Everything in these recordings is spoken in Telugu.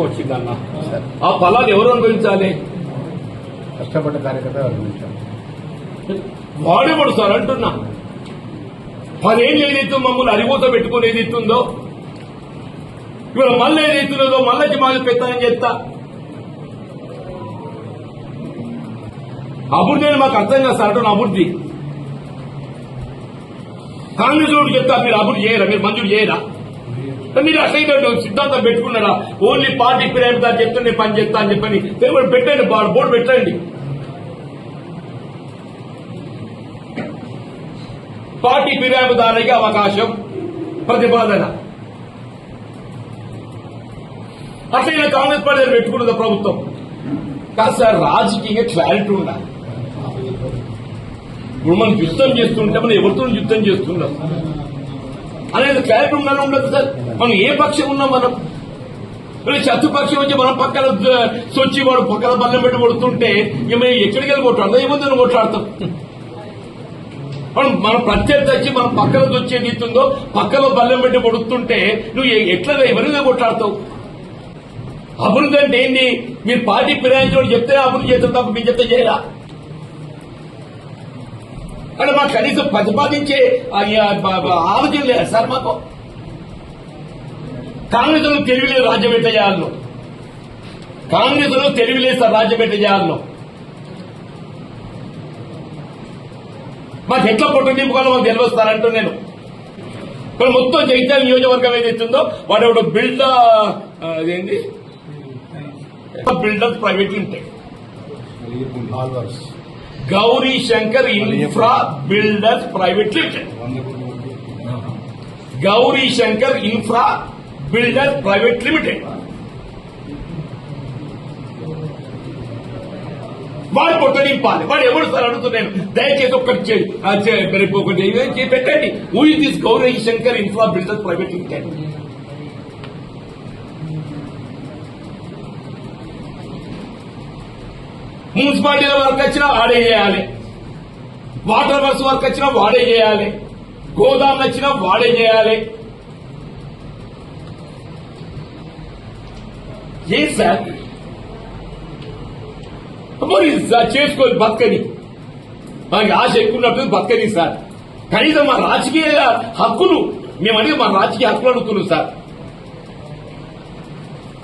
వచ్చిందన్న ఆ ఫలాలు ఎవరు అనుభవించాలి? కష్టపడ్డ కార్యకర్త వాడేవాడు సార్ అంటున్నా? పదేళ్ళు ఏదైతే మమ్మల్ని అరిగోత పెట్టుకుని ఏదైతుందో ఇవాళ మళ్ళీ ఏదైతున్నదో మళ్ళీ మాది పెత్తనం చేస్తా. అభివృద్ధి అని మాకు అర్థం కాదు సార్ అంటున్నా అభివృద్ధి కాంగ్రెస్ చెప్తా మీరు అభివృద్ధి చేయరా మీరు మంజూరు చేయరా? మీరు అసలు సిద్ధాంతం పెట్టుకున్నారా? ఓన్లీ పార్టీ ఫిర్యాదు చెప్తే నేను పని చేస్తా అని చెప్పని పేపర్ పెట్టండి బా- బోర్డు పెట్టండి. పార్టీ ఫిర్యాదుదారునికి అవకాశం ప్రతిపాదన. అట్లయినా కాంగ్రెస్ పార్టీ పెట్టుకున్నది ప్రభుత్వం. కాదు సార్ రాజకీయంగా క్లారిటీ ఉండాలి. ఇప్పుడు మనం యుద్ధం చేస్తుంటే మనం ఎవరితో యుద్ధం చేస్తున్నాం అనేది క్లారిటీ ఉండాలి ఉండదు సార్. మనం ఏ పక్షం ఉన్నాం మనం మరి శత్రుపక్షం వచ్చి మనం పక్కన సొచ్చి వాడు పక్కన బల్లెం పెట్టి కొడుతుంటే ఇక మేము ఎక్కడికి వెళ్ళి కొట్లాడతాం ఏముందని కొట్లాడతాం. మనం మన ప్రత్యర్థి వచ్చి మనం పక్కన వచ్చే నీతుందో పక్కన బల్లెం పెట్టి కొడుతుంటే నువ్వు ఎట్లా ఎవరిగా కొట్లాడతావు. అభివృద్ధి అంటే ఏంటి మీరు పార్టీ ఫిరాయించడం చెప్తే అభివృద్ధి చేస్తాం తప్ప మీరు చెప్తే చేయరా? అంటే మాకు కనీసం ప్రతిపాదించే ఆలోచన లేదు సార్ మాకు. కాంగ్రెస్లో తెలివిలేదు రాజ్యం ఎట్లా చేయాలను కాంగ్రెస్లో తెలివిలేదు సార్ రాజ్యం ఎట్లా చేయాలను మాకు ఎట్లా పొట్టు నింపుకోవాలో మాకు తెలియస్తారంటూ నేను. ఇప్పుడు మొత్తం జగిత్యాల నియోజకవర్గం ఏదైతుందో వాడు ఎవడు బిల్డ్ అదేంటి builder private limited ఆల్వర్స్ Gouri Shankar infra builders private limited Gouri Shankar infra builders private limited వాడు పొట్ట నింపాలి వాడు ఎవరు సార్ అడుగుతున్నాను దయచేసి ఒక్కటి చే- ఆ చే- రేపు ఒకటి ఏదైనా చే- పెట్టండి who is this Gouri Shankar infra builders private limited మున్సిపాలిటీల work వచ్చినా వాడే చేయాలి. వాటర్ వర్క్స్ వర్క్ వచ్చినా వాడే చేయాలి. గోదాం వచ్చినా వాడే చేయాలి. ఏ సార్? మరి సార్ చేసుకోవాలి బతకని మనకి ఆశ ఎక్కువ ఉన్నట్టు బతకని సార్. కనీసం మా రాజకీయ హక్కులు మేము అనేది మా రాజకీయ హక్కులు అడుగుతున్నాం సార్.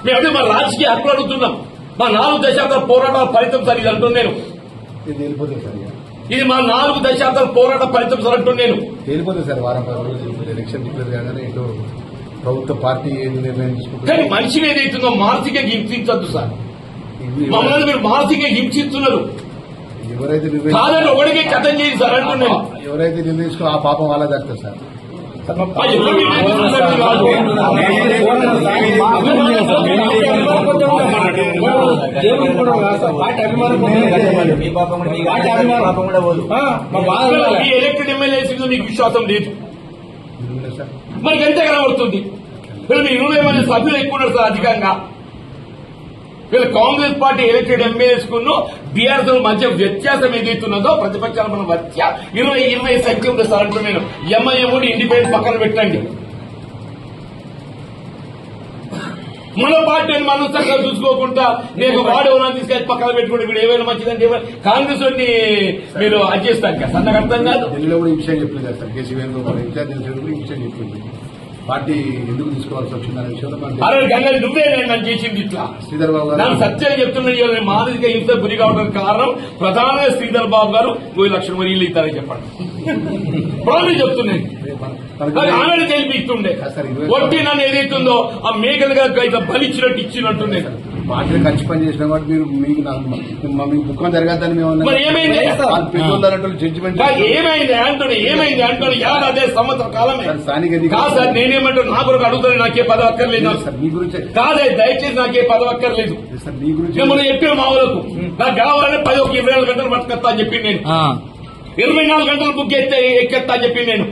మేము అదే మా రాజకీయ హక్కులు అడుగుతున్నాం. మా నాలుగు దశాబ్దాల పోరాటాల ఫలితం సార్ ఇది అంటున్నాను నేను ఇది మా నాలుగు దశాబ్దాల పోరాట ఫలితం సార్ అంటున్నాను నేను తేలిపోతుంది సార్ వారం రోజులు ఎలక్షన్ డిక్లేర్ కాగానే ఇటు ప్రభుత్వ పార్టీ ఏది నిర్ణయం కానీ తీసుకుంటుంది మనిషిని ఏదైతుందో మానసికంగా హింసించద్దు సార్. మమ్మల్ని మీరు మానసికంగా హింసిస్తున్నారు. ఎవరైతే కాదని ఒకడికే కథం చేయండి సార్ అంటున్నాను ఎవరైతే నిర్ణయించుకో ఆ పాపం వాళ్ళ దక్కుతుంది సార్. దేవుడికి కూడా కాదు సార్. పార్టీ అభిమానం పొందలేదు. మీ పాపం కూడా మీ పార్టీ అభిమానం. పాపం కూడా పోదు. ఆ, మా బాధ ఉండాలి. ఈ ఎలక్టెడ్ ఎమ్మెల్యేస్ మీద మీకు విశ్వాసం లేదు. మనకి ఎంత కనబడుతుంది? వీళ్ళు మీ ఇరవై మంది సభ్యులు ఎక్కువ ఉన్నారు సార్ అధికంగా. వీళ్ళు కాంగ్రెస్ పార్టీ ఎలక్టెడ్ ఎమ్మెల్యేస్ కును బీఆర్ఎస్ మధ్య వ్యత్యాసం ఏదైతున్నదో ప్రతిపక్షాల మన మధ్య ఇరవై ఇరవై సంఖ్య ఉంది సార్ అంటూ నేను ఎంఐఎం ఇండిపెండెంట్ పక్కన పెట్టండి. మన పార్టీని మనం చక్కగా చూసుకోకుండా నేను వాడేవనా తీసుకెళ్ళి పక్కన పెట్టుకుంటే వీడు ఏమైనా మంచిదంటే కాంగ్రెస్ వాడిని మీరు అది చేస్తాను కదా. సన్నగా అర్థం కాదు. ఢిల్లీలో కూడా ఈ విషయం చెప్పలేదు కదా సార్. కేసీ వేణుగోపాల్ ఇన్ఛార్జ్ తెలిసిన కూడా ఈ విషయం చెప్పింది. పార్టీ ఎందుకు తీసుకోవాల్సి వచ్చిందనే విషయంలో అరే నువ్వే నన్ను చేసింది ఇట్లా. శ్రీధర్ బాబు నాకు గారు సత్యం చెప్తున్నా మానసిక హింస గురి కావడానికి కారణం ప్రధానంగా శ్రీధర్ బాబు గారు. పోయి లక్షల మరి ఇల్లు ఇస్తారని చెప్పండి. ప్రాబ్లం చెప్తున్నాను మనకి- నాకు ఆమెను ఇరవై- కొట్టి నన్ను ఏదైతుందో ఆ మేకలుగా ఇట్లా బలిచ్చినట్టు ఇచ్చినట్టుండే. పార్టీ ఖర్చు పని చేసిన కాబట్టి మీరు మీకు నాకు మా- మీకు దుఃఖం జరగద్దని మేము ఏమైంది? జడ్జిమెంట్ ఏమైంది అంటున్నా ఏమైంది అంటున్నా యాభై అదే సంవత్సర కాలమే. సార్, స్థానిక కాదు సార్ నేనేమంటున్నా నా కొరకు అడుగుతాను నాకే పదవి అక్కర్లేదు. సార్ మీ గురించి. కాదే దయచేసి నాకే పదవి అక్కర్లేదు. సార్ మీ గురించి. మిమ్మల్ని చెప్పిన మా ఊరకు నాకు కావాలంటే పది ఒక ఇరవై నాలుగు గంటలు పట్టుకొస్తా అని చెప్పి నేను. ఇరవై నాలుగు గంటలు బుక్ ఎత్తే ఎక్కెత్తా అని చెప్పి నేను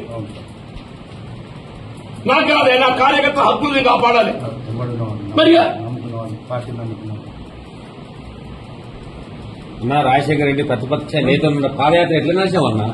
నాకు కాదే నా కార్యకర్త హక్కులు నేను కాపాడాలి నమ్ముకున్నాం. మరి రాజశేఖర రెడ్డి ప్రతిపక్ష నేత ఉన్న పాదయాత్ర ఎట్లా నడిచామన్నా